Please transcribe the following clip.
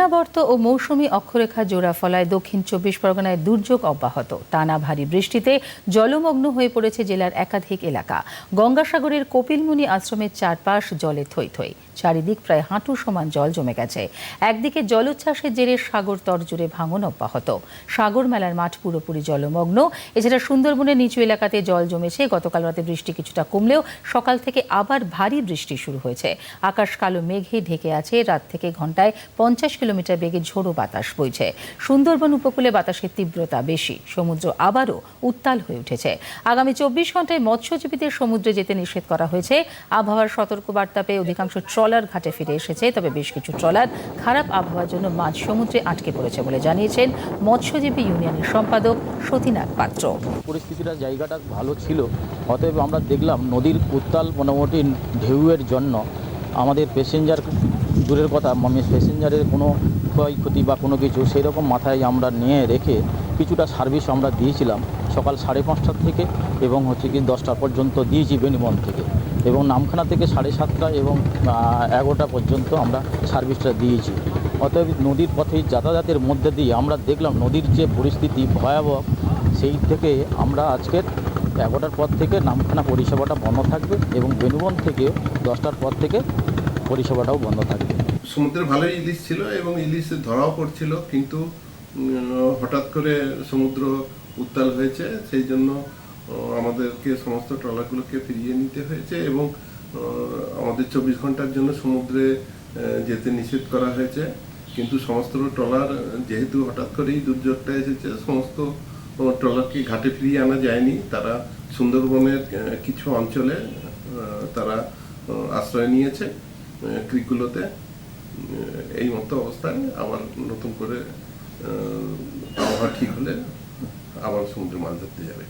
ঘূর্ণাবর্ত ও মৌসুমী অক্ষরেখা জোড়া ফলায় দক্ষিণ চব্বিশ পরগনায় দুর্যোগ অব্যাহত। টানা ভারী বৃষ্টিতে জলমগ্ন হয়ে পড়েছে জেলার একাধিক এলাকা। গঙ্গাসাগরের কপিলমুনি আশ্রমের চারপাশ জলে থই থই। চারিদিক প্রায় হাঁটু সমান জল জমে গেছে। একদিকে জলোচ্ছ্বাসের জেরে সাগর তর জুড়ে ভাঙন অব্যাহত। সাগর মেলার মাঠ পুরোপুরি জলমগ্ন। এছাড়া সুন্দরবনের নিচু এলাকাতে জল জমেছে। গতকাল রাতে বৃষ্টি কিছুটা কমলেও সকাল থেকে আবার ভারী বৃষ্টি শুরু হয়েছে। আকাশ কালো মেঘে ঢেকে আছে। রাত থেকে ঘন্টায় পঞ্চাশ কিলোমিটার বেগে ঝোড়ো বাতাস বইছে। সুন্দরবন উপকূলে বাতাসের তীব্রতা বেশি। সমুদ্র আবারও উত্তাল হয়ে উঠেছে। আগামী চব্বিশ ঘন্টায় মৎস্যজীবীদের সমুদ্রে যেতে নিষেধ করা হয়েছে। আবহাওয়ার সতর্কবার্তা পেয়ে অধিকাংশ ট্রলার ঘাটে ফিরে এসেছে। তবে বেশ কিছু ট্রলার খারাপ আবহাওয়ার জন্য মাঝ সমুদ্রে আটকে পড়েছে বলে জানিয়েছেন মৎস্যজীবী ইউনিয়নের সম্পাদক সতীনাথ পাত্র। পরিস্থিতিটা, জায়গাটা ভালো ছিল। অতএব আমরা দেখলাম নদীর উত্তাল মোটামুটি ঢেউয়ের জন্য। আমাদের প্যাসেঞ্জার দূরের কথা প্যাসেঞ্জারের কোনো ক্ষয়ক্ষতি বা কোনো কিছু সেই রকম মাথায় আমরা নিয়ে রেখে কিছুটা সার্ভিস আমরা দিয়েছিলাম। সকাল সাড়ে পাঁচটার থেকে এবং হচ্ছে কি দশটা পর্যন্ত দিয়েছি বেনিবন থেকে। এবং নামখানা থেকে সাড়ে সাতটা এবং এগারোটা পর্যন্ত আমরা সার্ভিসটা দিয়েছি। অতএব নদীর পথে যাতায়াতের মধ্যে দিয়ে আমরা দেখলাম নদীর যে পরিস্থিতি ভয়াবহ, সেই থেকে আমরা আজকের এগারোটার পর থেকে নামখানা পরিষেবাটা বন্ধ থাকবে এবং বেনুবন থেকে দশটার পর থেকে পরিষেবাটাও বন্ধ থাকবে। সমুদ্রে ভালোই ইলিশ ছিল এবং ইলিশ ধরাও পড়ছিল, কিন্তু হঠাৎ করে সমুদ্র উত্তাল হয়েছে, সেই জন্য আমাদেরকে সমস্ত ট্রলারগুলোকে ফিরিয়ে নিতে হয়েছে এবং আমাদের চব্বিশ ঘণ্টার জন্য সমুদ্রে যেতে নিষেধ করা হয়েছে। কিন্তু সমস্ত ট্রলার, যেহেতু হঠাৎ করেই দুর্যোগটা এসেছে, সমস্ত ট্রলারকে ঘাটে ফিরিয়ে আনা যায়নি। তারা সুন্দরবনের কিছু অঞ্চলে তারা আশ্রয় নিয়েছে। ক্রিকগুলোতে এই মতো অবস্থায় আবার নতুন করে আবহাওয়া ঠিক হলে আবার সমুদ্রে মাছ ধরতে যাবে।